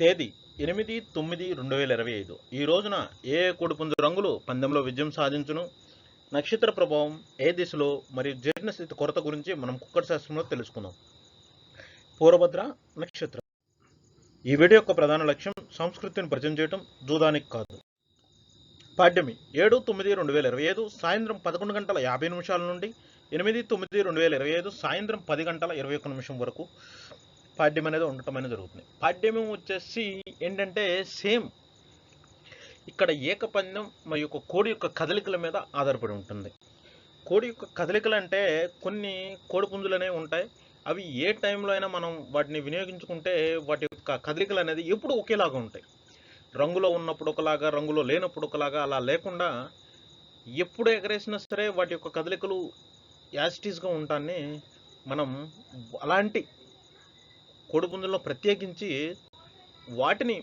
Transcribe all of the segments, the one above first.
తేదీ ఎనిమిది తొమ్మిది రెండు వేల ఇరవై ఐదు. ఈ రోజున ఏ ఏ కోడిపుంజు రంగులు పందెంలో విజయం సాధించును? నక్షత్ర ప్రభావం ఏ దిశలో? మరియు జీర్ణస్థితి కొరత గురించి మనం కుక్కర్ శాస్త్రంలో తెలుసుకుందాం. పూర్వభద్ర నక్షత్రం. ఈ వీడియో యొక్క ప్రధాన లక్ష్యం సంస్కృతిని పరిచయం చేయడం జూదానికి కాదు. పాడ్యమి ఏడు తొమ్మిది రెండు వేల ఇరవై ఐదు సాయంత్రం పదకొండు గంటల యాభై నిమిషాల నుండి ఎనిమిది తొమ్మిది రెండు వేల ఇరవై ఐదు సాయంత్రం పది గంటల ఇరవై ఒక్క నిమిషం వరకు పాడ్యం అనేది ఉండటం అనేది జరుగుతుంది. పాడ్యం వచ్చేసి ఏంటంటే సేమ్ ఇక్కడ ఏకపందెం మరి యొక్క కోడి యొక్క కదలికల మీద ఆధారపడి ఉంటుంది. కోడి యొక్క కదలికలు అంటే కొన్ని కోడి పుంజులు అనేవి ఉంటాయి. అవి ఏ టైంలో అయినా మనం వాటిని వినియోగించుకుంటే వాటి యొక్క కదలికలు అనేది ఎప్పుడు ఒకేలాగా ఉంటాయి. రంగులో ఉన్నప్పుడు ఒకలాగా రంగులో లేనప్పుడు ఒకలాగా అలా లేకుండా ఎప్పుడు ఎగరేసినా సరే వాటి యొక్క కదలికలు యాసిటీస్గా ఉంటాన్ని మనం అలాంటి కోడిపుంజుల్లో ప్రత్యేకించి వాటిని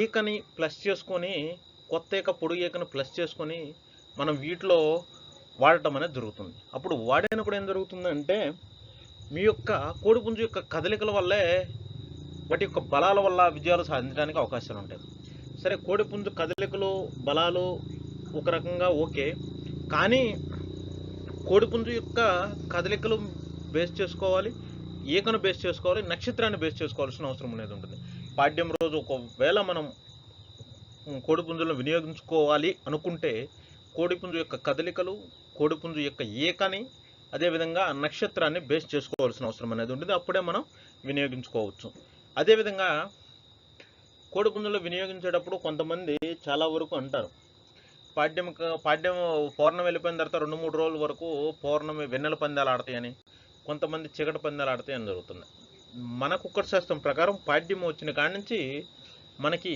ఈకని ప్లస్ చేసుకొని కొత్త ఈక పొడుగు ఈకని ప్లస్ చేసుకొని మనం వీటిలో వాడటం అనేది జరుగుతుంది. అప్పుడు వాడినప్పుడు ఏం జరుగుతుందంటే మీ యొక్క కోడిపుంజు యొక్క కదలికల వల్లే వాటి యొక్క బలాల వల్ల విజయాలు సాధించడానికి అవకాశాలు ఉంటాయి. సరే కోడిపుంజు కదలికలు బలాలు ఒక రకంగా ఓకే. కానీ కోడిపుంజు యొక్క కదలికలు బేస్ చేసుకోవాలి. ఈకను బేస్ చేసుకోవాలి నక్షత్రాన్ని బేస్ చేసుకోవాల్సిన అవసరం అనేది ఉంటుంది. పాడ్యం రోజు ఒకవేళ మనం కోడిపుంజులను వినియోగించుకోవాలి అనుకుంటే కోడిపుంజు యొక్క కదలికలు కోడిపుంజు యొక్క ఏకని అదేవిధంగా నక్షత్రాన్ని బేస్ చేసుకోవాల్సిన అవసరం అనేది ఉంటుంది. అప్పుడే మనం వినియోగించుకోవచ్చు. అదేవిధంగా కోడిపుంజులు వినియోగించేటప్పుడు కొంతమంది చాలా వరకు అంటారు. పాడ్యం పాడ్యం పౌర్ణమి వెళ్ళిపోయిన తర్వాత రెండు మూడు రోజుల వరకు పౌర్ణమి వెన్నెల పందాలు ఆడతాయని కొంతమంది చీకటి పందాలు ఆడతాయని జరుగుతుంది? మన కుక్కర్ శాస్త్రం ప్రకారం పాడ్యం వచ్చిన కాడి నుంచి మనకి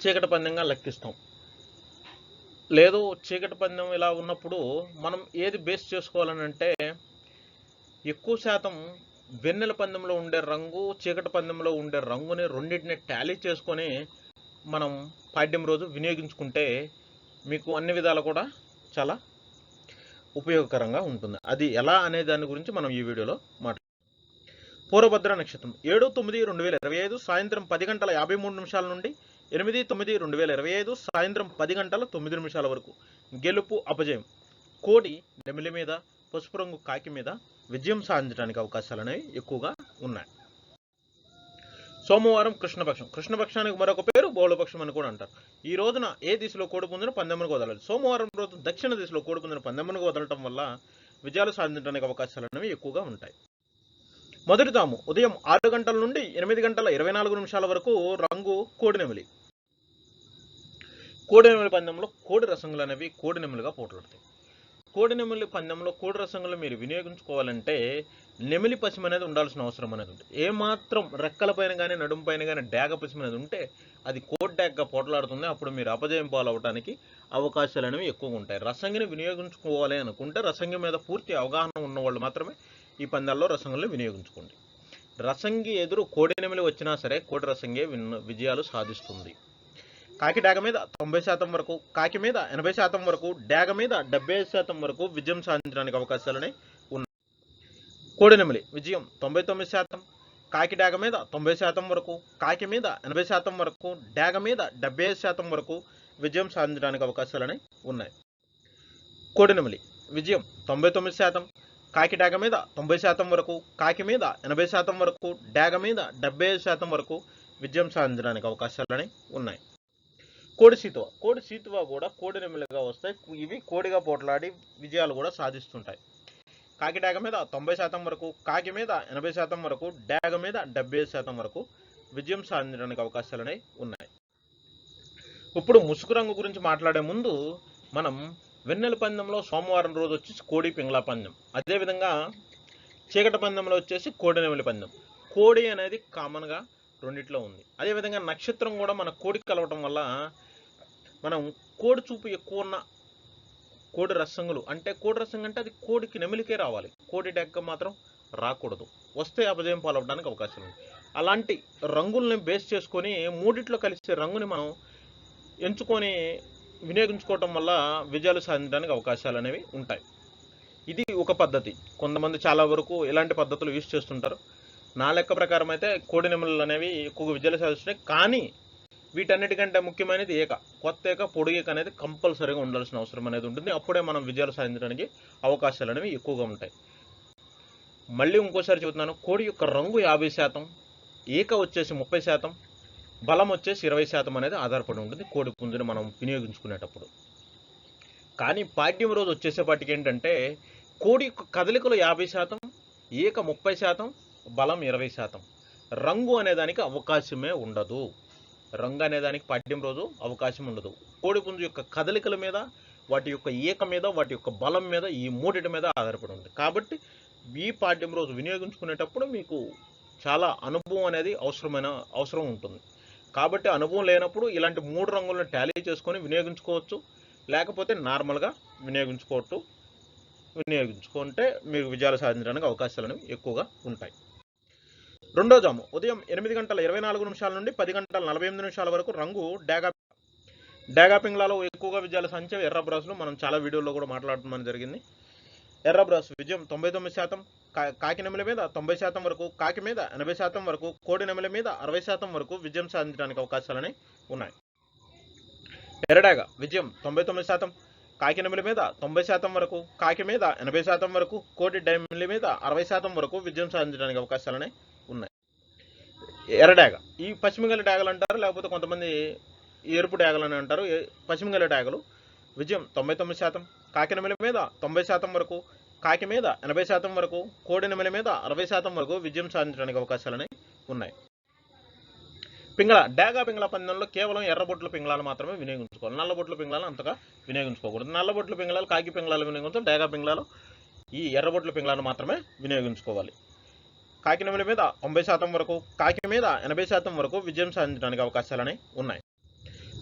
చీకటి పందెంగా లెక్కిస్తాం. లేదు చీకటి పందెం ఇలా ఉన్నప్పుడు మనం ఏది బేస్ చేసుకోవాలని అంటే ఎక్కువ శాతం వెన్నెల పందెంలో ఉండే రంగు చీకటి పందెంలో ఉండే రంగుని రెండింటిని టాలీ చేసుకొని మనం పాడ్యం రోజు వినియోగించుకుంటే మీకు అన్ని విధాలు కూడా చాలా ఉపయోగకరంగా ఉంటుంది. అది ఎలా అనే దాని గురించి మనం ఈ వీడియోలో మాట్లాడుతాం పూర్వభద్ర నక్షత్రం. ఏడు తొమ్మిది రెండు వేల ఇరవై ఐదు సాయంత్రం పది గంటల యాభై మూడు నిమిషాల నుండి ఎనిమిది తొమ్మిది రెండు వేల ఇరవై ఐదు సాయంత్రం పది గంటల తొమ్మిది నిమిషాల వరకు. గెలుపు అపజయం. కోడి నెమిలి మీద పసుపు రంగు కాకి మీద విజయం సాధించడానికి అవకాశాలు అనేవి ఎక్కువగా ఉన్నాయి. సోమవారం కృష్ణపక్షం. కృష్ణపక్షానికి మరొక బహుళపక్షం అని కూడా అంటారు. ఈ రోజున ఏ దిశలో కోడిపుంజును పందెమ్మను వదలాలి సోమవారం రోజు దక్షిణ దిశలో కోడిపుంజును పందెమ్మను వదలటం వల్ల విజయాలు సాధించడానికి అవకాశాలు అనేవి ఎక్కువగా ఉంటాయి. మొదటి తాము ఉదయం ఆరు గంటల నుండి ఎనిమిది గంటల ఇరవై నాలుగు నిమిషాల వరకు రంగు కోడినెమిలి కోడినెమిలి పందెంలో కోడి రసంగులు అనేవి కోడినెమిలిగా పోట్లాడతాయి. కోడినెమిలి పందెంలో కోడి రసంగులు మీరు వినియోగించుకోవాలంటే నెమిలి పసిమ అనేది ఉండాల్సిన అవసరం అనేది ఉంటుంది. ఏమాత్రం రెక్కల పైన కానీ నడుము పైన కానీ డాగ పసిమ అనేది ఉంటే అది కోడ్ డాగ్గా పోట్లాడుతుంది. అప్పుడు మీరు అపజయం పాలవడానికి అవకాశాలు అనేవి ఎక్కువగా ఉంటాయి. రసంగిని వినియోగించుకోవాలి అనుకుంటే రసంగి మీద పూర్తి అవగాహన ఉన్న వాళ్ళు మాత్రమే ఈ పందాల్లో రసంగులను వినియోగించుకోండి. రసంగి ఎదురు కోడినెమిలి వచ్చినా సరే కోడి రసంగే విన్ విజయాలు సాధిస్తుంది. కాకి డాగ మీద తొంభై శాతం వరకు కాకి మీద ఎనభై శాతం వరకు డాగ మీద డెబ్బై శాతం వరకు విజయం సాధించడానికి అవకాశాలని ఉన్నాయి. కోడినెమిలి విజయం తొంభై తొమ్మిది శాతం కాకి డాగ మీద తొంభై శాతం వరకు కాకి మీద ఎనభై శాతం వరకు డాగ మీద డెబ్బై ఐదు శాతం వరకు విజయం సాధించడానికి అవకాశాలని ఉన్నాయి. కోడినెమిలి విజయం తొంభై తొమ్మిది శాతం కాకి డాగ మీద తొంభై శాతం వరకు కాకి మీద ఎనభై శాతం వరకు డాగ మీద డెబ్బై ఐదు శాతం వరకు విజయం సాధించడానికి అవకాశాలని ఉన్నాయి. కోడి సీతువ. కోడి సీతువ కూడా కోడి నెమ్మలుగా వస్తాయి. ఇవి కోడిగా పోట్లాడి విజయాలు కూడా సాధిస్తుంటాయి. కాకి డాగ మీద తొంభై శాతం వరకు కాకి మీద ఎనభై శాతం వరకు డాగ మీద డెబ్బై శాతం వరకు విజయం సాధించడానికి అవకాశాలు ఉన్నాయి. ఇప్పుడు ముసుగు రంగు గురించి మాట్లాడే ముందు మనం వెన్నెల పందెంలో సోమవారం రోజు వచ్చేసి కోడి పింగళ పందెం. అదేవిధంగా చీకటి పందెంలో వచ్చేసి కోడి నెమలి పందెం. కోడి అనేది కామన్గా రెండిట్లో ఉంది. అదేవిధంగా నక్షత్రం కూడా మన కోడికి కలవటం వల్ల మనం కోడి చూపు ఎక్కువ ఉన్న కోడి రసంగులు అంటే కోడి రసంగు అంటే అది కోడికి నెమిలికే రావాలి. కోడి డెక్క మాత్రం రాకూడదు. వస్తే అపజయం పాలవడానికి అవకాశం ఉంది. అలాంటి రంగుల్ని బేస్ చేసుకొని మూడిట్లో కలిసే రంగుని మనం ఎంచుకొని వినియోగించుకోవటం వల్ల విజయాలు సాధించడానికి అవకాశాలు అనేవి ఉంటాయి. ఇది ఒక పద్ధతి. కొంతమంది చాలా వరకు ఇలాంటి పద్ధతులు యూజ్ చేస్తుంటారు. నా లెక్క ప్రకారం అయితే కోడి నెమలు అనేవి ఎక్కువగా విజయాలు సాధిస్తున్నాయి. కానీ వీటన్నిటికంటే ముఖ్యమైనది ఏక. కొత్త ఏక పొడి ఏక అనేది కంపల్సరీగా ఉండాల్సిన అవసరం అనేది ఉంటుంది. అప్పుడే మనం విజయాలు సాధించడానికి అవకాశాలు అనేవి ఎక్కువగా ఉంటాయి. మళ్ళీ ఇంకోసారి చెబుతున్నాను కోడి యొక్క రంగు యాభై శాతం ఏక వచ్చేసి ముప్పై శాతం బలం వచ్చేసి ఇరవై శాతం అనేది ఆధారపడి ఉంటుంది కోడి పుంజుని మనం వినియోగించుకునేటప్పుడు. కానీ పాడ్యం రోజు వచ్చేసేపాటికి ఏంటంటే కోడి యొక్క కదలికలు యాభై శాతం ఏక ముప్పై శాతం బలం ఇరవై శాతం. రంగు అనేదానికి అవకాశమే ఉండదు. రంగు అనేదానికి పాడ్యం రోజు అవకాశం ఉండదు. కోడిపుంజు యొక్క కదలికల మీద వాటి యొక్క ఏక మీద వాటి యొక్క బలం మీద ఈ మూడిటి మీద ఆధారపడి ఉంది కాబట్టి ఈ పాడ్యం రోజు వినియోగించుకునేటప్పుడు మీకు చాలా అనుభవం అనేది అవసరమైన అవసరం ఉంటుంది. కాబట్టి అనుభవం లేనప్పుడు ఇలాంటి మూడు రంగులను టాలీ చేసుకొని వినియోగించుకోవచ్చు. లేకపోతే నార్మల్గా వినియోగించుకోవచ్చు వినియోగించుకుంటే మీరు విజయాలు సాధించడానికి అవకాశాలు అనేవి ఎక్కువగా ఉంటాయి. రెండో జాము. ఉదయం ఎనిమిది గంటల ఇరవై నాలుగు నిమిషాల నుండి పది గంటల నలభై ఎనిమిది నిమిషాల వరకు రంగు డాగా డాగా పింగ్లాలో ఎక్కువగా విజయాలు సంచే ఎర్ర బ్రాసులు మనం చాలా వీడియోల్లో కూడా మాట్లాడటం జరిగింది. ఎర్ర బ్రాస్ విజయం తొంభై తొమ్మిది శాతం కాకి నెమల మీద తొంభై శాతం వరకు కాకి మీద ఎనభై శాతం వరకు కోడి నెమల మీద అరవై శాతం వరకు విజయం సాధించడానికి అవకాశాలని ఉన్నాయి. ఎర్రడాగ విజయం తొంభై తొమ్మిది శాతం కాకి నెమలి మీద తొంభై శాతం వరకు కాకి మీద ఎనభై శాతం వరకు కోటి డైమిలి మీద అరవై శాతం వరకు విజయం సాధించడానికి అవకాశాలనే ఎర్ర ఎర్రడాగ ఈ పశ్చిమగల డాగలు అంటారు లేకపోతే కొంతమంది ఎరుపు డాగలు అని అంటారు. ఏ- పశ్చిమగల డాగలు విజయం తొంభై తొమ్మిది శాతం కాకినమిల మీద తొంభై శాతం వరకు కాకి మీద ఎనభై శాతం వరకు కోడినమిల మీద అరవై శాతం వరకు విజయం సాధించడానికి అవకాశాలనే ఉన్నాయి. పింగళ డాగా పింగళ పందెంలో కేవలం ఎర్రబొట్ల పింగళాలు మాత్రమే వినియోగించుకోవాలి. నల్లబొట్ల పింగళాలు అంతగా వినియోగించుకోకూడదు. నల్లబొట్ల పింగళాలు కాకి పింగళాలు వినియోగించాలి డాగా పింగళాలు ఈ ఎర్రబొట్ల పింగళాలు మాత్రమే వినియోగించుకోవాలి. కాకి మీద తొంభై శాతం వరకు కాకి మీద ఎనభై శాతం వరకు విజయం సాధించడానికి అవకాశాలని ఉన్నాయి.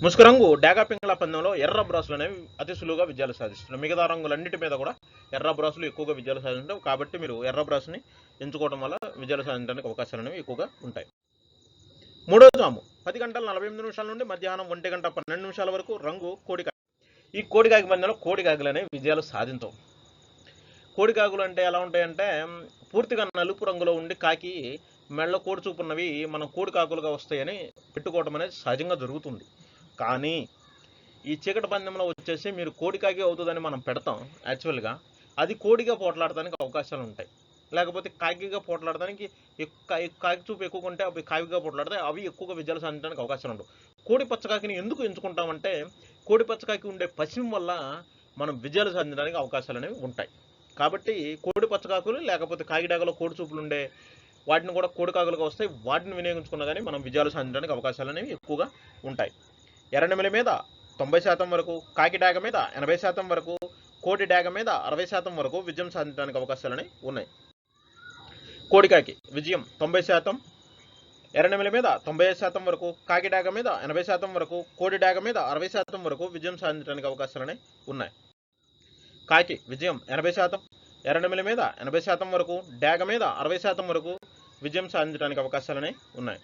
ముసుగు రంగు డాగా పింగళ పందెంలో ఎర్ర బ్రాసులు అనేవి అతి సులువుగా విజయాలు సాధిస్తున్నాయి మిగతా రంగులన్నిటి మీద కూడా ఎర్ర బ్రాసులు ఎక్కువగా విజయాలు సాధించడం కాబట్టి మీరు ఎర్ర బ్రాసుని ఎంచుకోవడం వల్ల విజయాలు సాధించడానికి అవకాశాలు అనేవి ఎక్కువగా ఉంటాయి. మూడో జాము. పది గంటల నలభై ఎనిమిది నిమిషాల నుండి మధ్యాహ్నం ఒంటి గంట పన్నెండు నిమిషాల వరకు రంగు కోడికాయ ఈ కోడికాకి పందెంలో కోడికాకులు అనేవి విజయాలు సాధించవు కోడికాకులు అంటే ఎలా ఉంటాయంటే పూర్తిగా నలుపు రంగులో ఉండి కాకి మెళ్ళ కోడి చూపున్నవి మనం కోడికాకులుగా వస్తాయని పెట్టుకోవటం అనేది సహజంగా జరుగుతుంది. కానీ ఈ చీకటి పందెంలో వచ్చేసి మీరు కోడికాకి అవుతుందని మనం పెడతాం యాక్చువల్గా. అది కోడిగా పోట్లాడటానికి అవకాశాలు ఉంటాయి. లేకపోతే కాకిగా పోట్లాడడానికి ఎక్కువ కాకి చూపు ఎక్కువ ఉంటే అవి కాకిగా పోట్లాడితే అవి ఎక్కువగా విజయాలు సాధించడానికి అవకాశాలు ఉండవు. కోడి పచ్చకాకిని ఎందుకు ఎంచుకుంటామంటే కోడి పచ్చకాకి ఉండే పశ్చిమ వల్ల మనం విజయాలు సాధించడానికి అవకాశాలు అనేవి ఉంటాయి. కాబట్టి కోడి పచ్చకాకులు లేకపోతే కాకిడాగలో కోడి చూపులు ఉండే వాటిని కూడా కోడి కాకులుగా వస్తాయి. వాటిని వినియోగించుకున్నా కానీ మనం విజయాలు సాధించడానికి అవకాశాలు అనేవి ఎక్కువగా ఉంటాయి. ఎర్రనెమిలి మీద తొంభై శాతం వరకు కాకి డాగ మీద ఎనభై శాతం వరకు కోటి డాగ మీద అరవై శాతం వరకు విజయం సాధించడానికి అవకాశాలని ఉన్నాయి. కోడికాకి విజయం తొంభై శాతం ఎర్రనెమిలి మీద తొంభై శాతం వరకు కాకి డాగ మీద ఎనభై శాతం వరకు కోడి డాగ మీద అరవై శాతం వరకు విజయం సాధించడానికి అవకాశాలని ఉన్నాయి. కాకి విజయం ఎనభై శాతం. ఎర్రనెమిలి మీద ఎనభై శాతం వరకు డాగ మీద అరవై శాతం వరకు విజయం సాధించడానికి అవకాశాలనే ఉన్నాయి.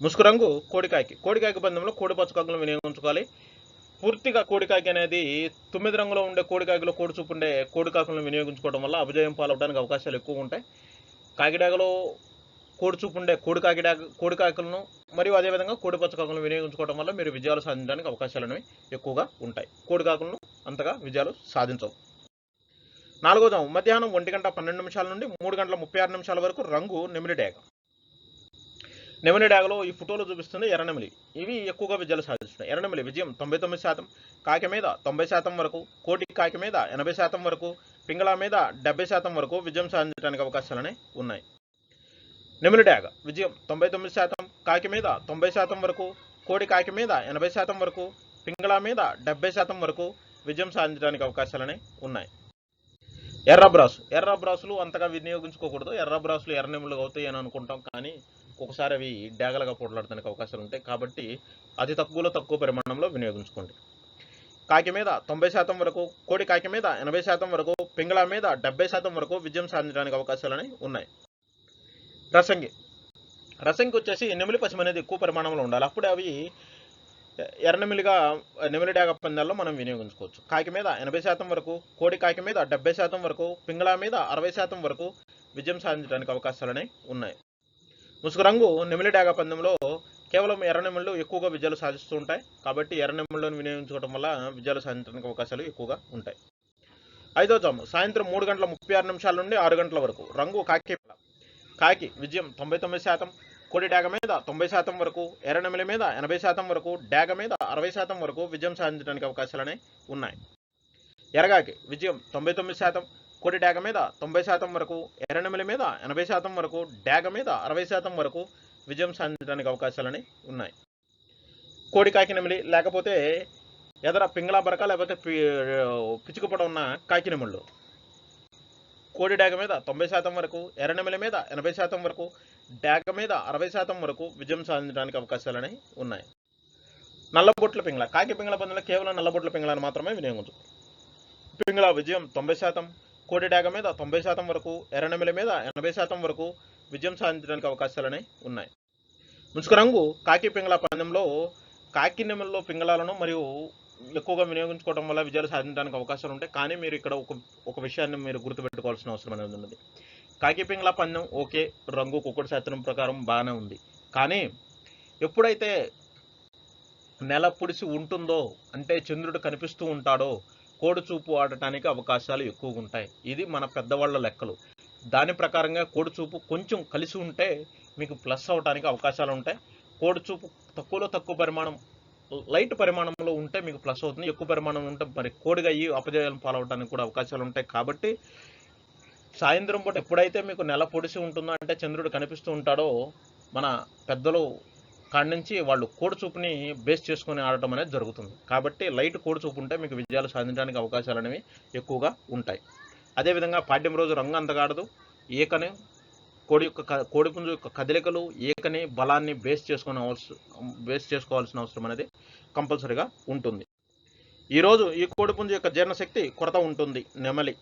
ముసుగు రంగు కోడికాయకి కోడికాయకి బంధంలో కోడి పచ్చకాకులను వినియోగించుకోవాలి పూర్తిగా కోడికాకి అనేది తొమ్మిది రంగులో ఉండే కోడికాయకులో కోడి చూపు ఉండే కోడికాకులను వినియోగించుకోవడం వల్ల అభిజయం పాలవడానికి అవకాశాలు ఎక్కువ ఉంటాయి. కాకిడాగలో కోడిచూపు ఉండే కోడి కోడికాకులను మరియు అదేవిధంగా కోడిపచ్చకాకులను వినియోగించుకోవడం వల్ల మీరు విజయాలు సాధించడానికి అవకాశాలు అనేవి ఎక్కువగా ఉంటాయి. కోడికాకులను అంతగా విజయాలు సాధించవు. నాలుగోదం మధ్యాహ్నం ఒంటి గంట పన్నెండు నిమిషాల నుండి మూడు గంటల ముప్పై ఆరు నిమిషాల వరకు రంగు నెమిలి డాగ నెమిలి డాగలో ఈ ఫోటోలో చూపిస్తుంది ఎర్రనెమిలి ఇవి ఎక్కువగా విజయాలు సాధిస్తున్నాయి. ఎర్రనెమిలి విజయం తొంభై తొమ్మిది శాతం కాకి మీద తొంభై శాతం వరకు కోటి కాకి మీద ఎనభై శాతం వరకు పింగళ మీద డెబ్బై శాతం వరకు విజయం సాధించడానికి అవకాశాలనే ఉన్నాయి. నిమిలి డాగ విజయం తొంభై తొమ్మిది శాతం కాకి మీద తొంభై శాతం వరకు కోడి కాకి మీద ఎనభై శాతం వరకు పింగళ మీద డెబ్బై శాతం వరకు విజయం సాధించడానికి అవకాశాలనే ఉన్నాయి. ఎర్ర బ్రాసు. ఎర్ర బ్రాసులు అంతగా వినియోగించుకోకూడదు. ఎర్ర బ్రాసులు ఎర్ర నిములుగా అవుతాయి అని అనుకుంటాం. కానీ ఒకసారి అవి డాగలుగా పోట్లాడడానికి అవకాశాలు ఉంటాయి. కాబట్టి అతి తక్కువలో తక్కువ పరిమాణంలో వినియోగించుకోండి. కాకి మీద తొంభై శాతం వరకు కోడి కాకి మీద ఎనభై శాతం వరకు పింగళ మీద డెబ్బై శాతం వరకు విజయం సాధించడానికి అవకాశాలని ఉన్నాయి. రసంగి. రసంగి వచ్చేసి నెమిలి పశువు అనేది ఎక్కువ పరిమాణంలో ఉండాలి. అప్పుడే అవి ఎర్రనెమిలిగా నెమిలి డాగ పందాల్లో మనం వినియోగించుకోవచ్చు. కాకి మీద ఎనభై శాతం వరకు కోడి కాకి మీద డెబ్బై శాతం వరకు పింగళ మీద అరవై శాతం వరకు విజయం సాధించడానికి అవకాశాలు అనేవి ఉన్నాయి. ముసుగు రంగు నెమిలి డాగ పందెంలో కేవలం ఎర్రనెమిళ్ళు ఎక్కువగా విజయాలు సాధిస్తూ ఉంటాయి. కాబట్టి ఎర్రనెమిళ్ళను వినియోగించుకోవడం వల్ల విజయాలు సాధించడానికి అవకాశాలు ఎక్కువగా ఉంటాయి. ఐదో జాము. సాయంత్రం మూడు గంటల ముప్పై ఆరు నిమిషాల నుండి ఆరు గంటల వరకు. రంగు కాకి కాకి విజయం తొంభై తొమ్మిది శాతం. కోడి డాగ మీద తొంభై శాతం వరకు ఎర్ర మీద ఎనభై శాతం వరకు డాగ మీద అరవై శాతం వరకు విజయం సాధించడానికి అవకాశాలు ఉన్నాయి. ఎరగాకి విజయం తొంభై తొమ్మిది శాతం. కోడి డాగ మీద తొంభై శాతం వరకు ఎర్రనెమలి మీద ఎనభై శాతం వరకు డాగ మీద అరవై శాతం వరకు విజయం సాధించడానికి అవకాశాలని ఉన్నాయి. కోడి కాకి నెమలి లేకపోతే ఎదర పింగళా బరక లేకపోతే పి- ఉన్న కాకినెమళ్ళు కోడి డాగ మీద తొంభై శాతం వరకు ఎర్రనెమలి మీద ఎనభై శాతం వరకు డాగ మీద అరవై శాతం వరకు విజయం సాధించడానికి అవకాశాలనే ఉన్నాయి. నల్లబొట్ల పింగళ కాకి పింగళ పందులు కేవలం నల్లబొట్ల పింగళను మాత్రమే వినియోగించు. పింగళ విజయం తొంభై శాతం కోడి డాగ మీద తొంభై శాతం వరకు ఎర్రనెమలి మీద ఎనభై శాతం వరకు విజయం సాధించడానికి అవకాశాలని ఉన్నాయి. ముసుగు రంగు కాకి పింగళ పందెంలో కాకి నెమల్లో పింగళాలను మరియు ఎక్కువగా వినియోగించుకోవడం వల్ల విజయాలు సాధించడానికి అవకాశాలు ఉంటాయి. కానీ మీరు ఇక్కడ ఒక ఒక విషయాన్ని మీరు గుర్తుపెట్టుకోవాల్సిన అవసరం అనేది ఉన్నది. కాకిపింగ్ల పింగళ పందెం ఓకే రంగు కుక్కడి శాస్త్రం ప్రకారం బాగానే ఉంది. కానీ ఎప్పుడైతే నెల పుడిసి ఉంటుందో అంటే చంద్రుడు కనిపిస్తూ ఉంటాడో కోడి చూపు ఆడటానికి అవకాశాలు ఎక్కువగా ఉంటాయి. ఇది మన పెద్దవాళ్ళ లెక్కలు. దాని ప్రకారంగా కోడి చూపు కొంచెం కలిసి ఉంటే మీకు ప్లస్ అవడానికి అవకాశాలు ఉంటాయి. కోడి చూపు తక్కువలో తక్కువ పరిమాణం లైట్ పరిమాణంలో ఉంటే మీకు ప్లస్ అవుతుంది. ఎక్కువ పరిమాణం ఉంటే మరి కోడిగా అయ్యి అపజయాలను పాలవడానికి కూడా అవకాశాలు ఉంటాయి. కాబట్టి సాయంత్రం పూట ఎప్పుడైతే మీకు నెల పొడిసి ఉంటుందో అంటే చంద్రుడు కనిపిస్తూ ఉంటాడో మన పెద్దలు కాడి నుంచి వాళ్ళు కోడి చూపుని బేస్ చేసుకొని ఆడటం అనేది జరుగుతుంది. కాబట్టి లైట్ కోడి చూపు ఉంటే మీకు విజయాలు సాధించడానికి అవకాశాలు అనేవి ఎక్కువగా ఉంటాయి. అదేవిధంగా పాడ్యం రోజు రంగు అందగాడదు. ఏకని కోడి యొక్క కోడి పుంజు యొక్క కదలికలు ఏకని బలాన్ని బేస్ చేసుకునే అవసరం బేస్ చేసుకోవాల్సిన అవసరం అనేది కంపల్సరీగా ఉంటుంది. ఈరోజు ఈ కోడి పుంజు యొక్క జీర్ణశక్తి కొరత ఉంటుంది నెమలి.